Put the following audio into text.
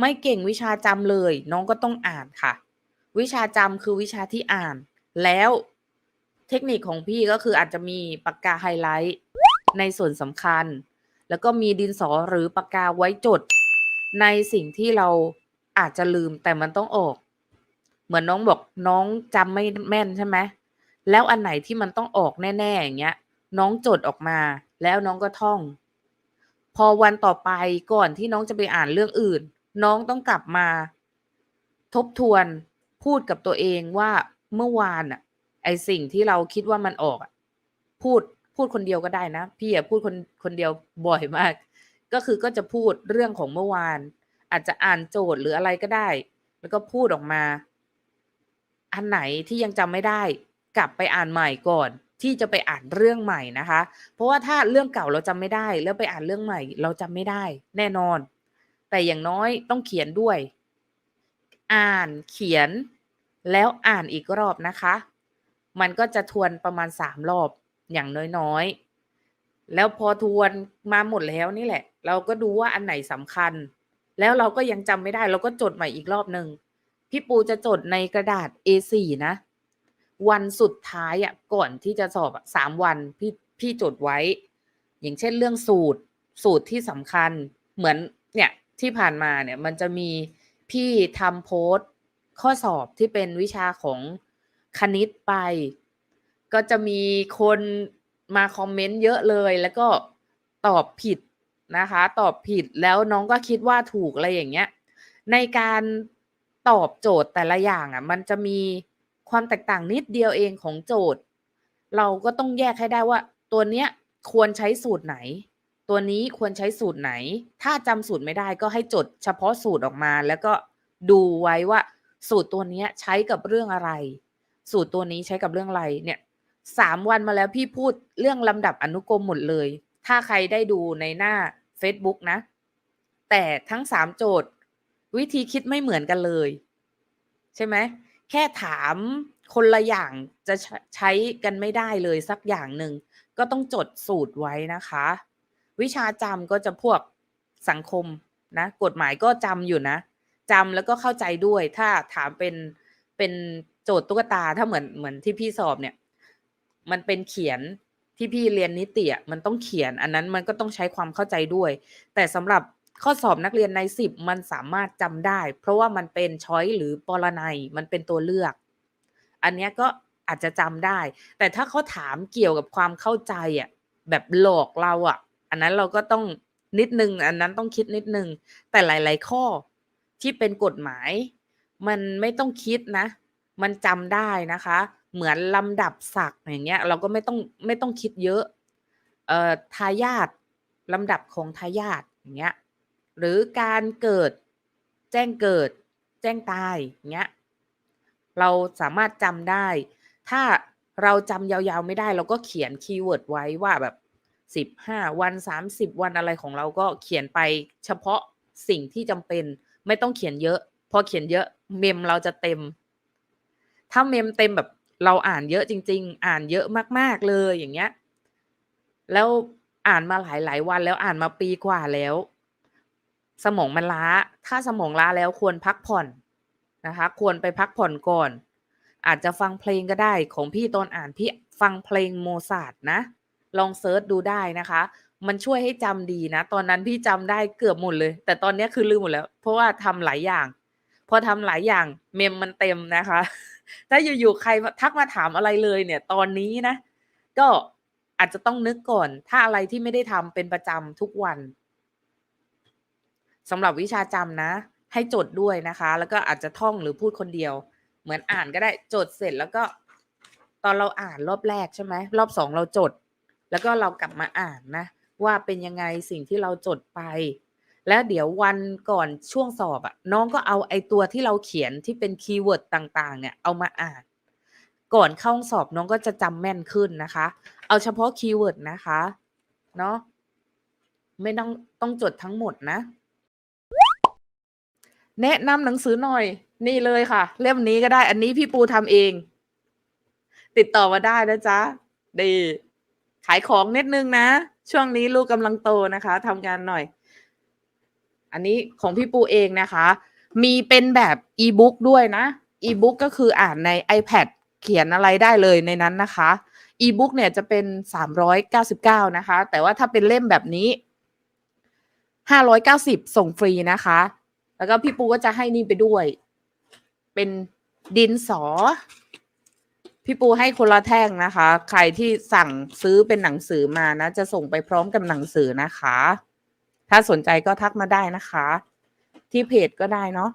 ไม่เก่งวิชาจำเลย น้องก็ต้องอ่านค่ะ วิชาจำคือวิชาที่อ่าน แล้วเทคนิคของพี่ก็คืออาจจะมีปากกาไฮไลท์ในส่วนสำคัญ แล้วก็มีดินสอหรือปากกาไว้จด ในสิ่งที่เราอาจจะลืมแต่มันต้องออก เหมือนน้องบอกน้องจำไม่แม่นใช่ไหมแล้วอันไหนที่มันต้องออกแน่ๆอย่างเงี้ย น้องจดออกมา แล้วน้องก็ท่อง พอวันต่อไปก่อนที่น้องจะไปอ่านเรื่องอื่น น้องต้องกลับมา ทบทวนพูดกับตัวเองว่าเมื่อวานอะไอสิ่งที่เราคิดว่ามันออกอะพูดพูดคนเดียวก็ได้นะ พี่อะพูดคนคนเดียวบ่อยมาก ก็คือก็จะพูดเรื่องของเมื่อวาน อาจจะอ่านโจทย์หรืออะไรก็ได้ แล้วก็พูดออกมา อันไหนที่ยังจำไม่ได้ กลับไปอ่านใหม่ก่อนที่จะไปอ่านเรื่องใหม่นะคะ เพราะว่าถ้าเรื่องเก่าเราจำไม่ได้ แล้วไปอ่านเรื่องใหม่ เราจำไม่ได้ แน่นอน แต่อย่างน้อยต้องเขียนด้วย อ่านเขียน แล้วอ่านอีกรอบนะคะ มันก็จะทวนประมาณสามรอบอย่างน้อยๆ แล้วพอทวนมาหมดแล้วนี่แหละ เราก็ดูว่าอันไหนสำคัญ แล้วเราก็ยังจำไม่ได้ เราก็จดใหม่อีกรอบหนึ่งพี่ปูจะจดในกระดาษ A4 นะ วันสุดท้ายอะก่อนที่จะสอบสามวันพี่พี่จดไว้ อย่างเช่นเรื่องสูตรสูตรที่สำคัญเหมือนเนี่ย ที่ผ่านมาเนี่ยมันจะมีพี่ทำโพสต์ข้อสอบที่เป็นวิชาของคณิตไป ก็จะมีคนมาคอมเมนต์เยอะเลย แล้วก็ตอบผิดนะคะ ตอบผิดแล้วน้องก็คิดว่าถูกอะไรอย่างเงี้ย ในการตอบโจทย์แต่ละอย่างอะ มันจะมีความแตกต่างนิดเดียวเองของโจทย์ เราก็ต้องแยกให้ได้ว่า ตัวเนี้ยควรใช้สูตรไหน ตัวนี้ควรใช้สูตรไหน ถ้าจำสูตรไม่ได้ก็ให้จดเฉพาะสูตรออกมา แล้วก็ดูไว้ว่า สูตรตัวนี้ใช้กับเรื่องอะไร สูตรตัวนี้ใช้กับเรื่องอะไรเนี่ยสามวันมาแล้วพี่พูดเรื่องลำดับอนุกรมหมดเลย ถ้าใครได้ดูในหน้า Facebook นะ แต่ทั้งสามโจทย์ วิธีคิดไม่เหมือนกันเลย ใช่ไหมแค่ถามคนละอย่างจะใช้กันไม่ได้เลยสักอย่างหนึ่ง ก็ต้องจดสูตรไว้นะคะ วิชาจำก็จะพวกสังคมนะกฎหมายก็จำอยู่นะจำแล้วก็เข้าใจด้วย ถ้าถามเป็นเป็นโจทย์ตุ๊กตาถ้าเหมือนเหมือนที่พี่สอบเนี่ย มันเป็นเขียนที่พี่เรียนนิติอะมันต้องเขียน อันนั้นมันก็ต้องใช้ความเข้าใจด้วย แต่สำหรับข้อสอบนักเรียนในสิบมันสามารถจำได้ เพราะว่ามันเป็นช้อยหรือปรนัยมันเป็นตัวเลือก อันนี้ก็อาจจะจำได้ แต่ถ้าเขาถามเกี่ยวกับความเข้าใจอะแบบหลอกเราอะ อันนั้นเราก็ต้องนิดนึง อันนั้นต้องคิดนิดนึง แต่หลาย ๆ ข้อที่เป็นกฎหมาย มันไม่ต้องคิดนะ มันจำได้นะคะ เหมือนลำดับศักดิ์อย่างเงี้ย เราก็ไม่ต้องไม่ต้องคิดเยอะ เอ่อทายาทลำดับของทายาทอย่างเงี้ย หรือการเกิดแจ้งเกิด แจ้งตายอย่างเงี้ย เราสามารถจำได้ ถ้าเราจำยาวๆไม่ได้ เราก็เขียนคีย์เวิร์ดไว้ว่าแบบ สิบห้าวันสามสิบวันอะไรของเราก็เขียนไปเฉพาะสิ่งที่จำเป็น ไม่ต้องเขียนเยอะ พอเขียนเยอะเมมเราจะเต็ม ถ้าเมมเต็มแบบเราอ่านเยอะจริง ๆ อ่านเยอะมากๆเลยอย่างเงี้ย แล้วอ่านมาหลายๆวันแล้วอ่านมาปีกว่าแล้ว สมองมันล้า ถ้าสมองล้าแล้วควรพักผ่อนนะคะ ควรไปพักผ่อนก่อน อาจจะฟังเพลงก็ได้ของพี่ตอนอ่านพี่ฟังเพลงโมซาร์ทนะ ลองเซิร์ชดูได้นะคะ มันช่วยให้จำดีนะ ตอนนั้นพี่จำได้เกือบหมดเลย แต่ตอนนี้คือลืมหมดแล้ว เพราะว่าทำหลายอย่าง พอทำหลายอย่างเมมมันเต็มนะคะ ถ้าอยู่ๆใครทักมาถามอะไรเลยเนี่ย ตอนนี้นะ ก็อาจจะต้องนึกก่อน ถ้าอะไรที่ไม่ได้ทำเป็นประจำทุกวันสำหรับวิชาจำนะ ให้จดด้วยนะคะ แล้วก็อาจจะท่องหรือพูดคนเดียว เหมือนอ่านก็ได้จดเสร็จแล้วก็ ตอนเราอ่านรอบแรกใช่ไหมรอบสองเราจด แล้วก็เรากลับมาอ่านนะ ว่าเป็นยังไงสิ่งที่เราจดไป แล้วเดี๋ยววันก่อนช่วงสอบอะน้องก็เอาไอ้ตัวที่เราเขียนที่เป็นคีย์เวิร์ดต่างๆ เนี่ยเอามาอ่าน ก่อนเข้าห้องสอบน้องก็จะจำแม่นขึ้นนะคะ เอาเฉพาะคีย์เวิร์ดนะคะเนาะไม่ต้องต้องจดทั้งหมดนะ แนะนำหนังสือหน่อย นี่เลยค่ะ เล่มนี้ก็ได้อันนี้พี่ปูทำเอง ติดต่อมาได้นะจ๊ะดี ขายของนิดนึงนะ ช่วงนี้ลูกกำลังโตนะคะทำงานหน่อย อันนี้ของพี่ปูเองนะคะ มีเป็นแบบอีบุ๊กด้วยนะอีบุ๊กก็คืออ่านใน iPad เขียนอะไรได้เลยในนั้นนะคะอีบุ๊กเนี่ยจะเป็น 399 นะคะ แต่ว่าถ้าเป็นเล่มแบบนี้ 590 ส่งฟรีนะคะ แล้วก็พี่ปูก็จะให้นี่ไปด้วย เป็นดินสอ พี่ปูให้คนละแท่งนะคะ ใครที่สั่งซื้อเป็นหนังสือมานะ จะส่งไปพร้อมกับหนังสือนะคะ ถ้าสนใจก็ทักมาได้นะคะ ที่เพจก็ได้เนาะ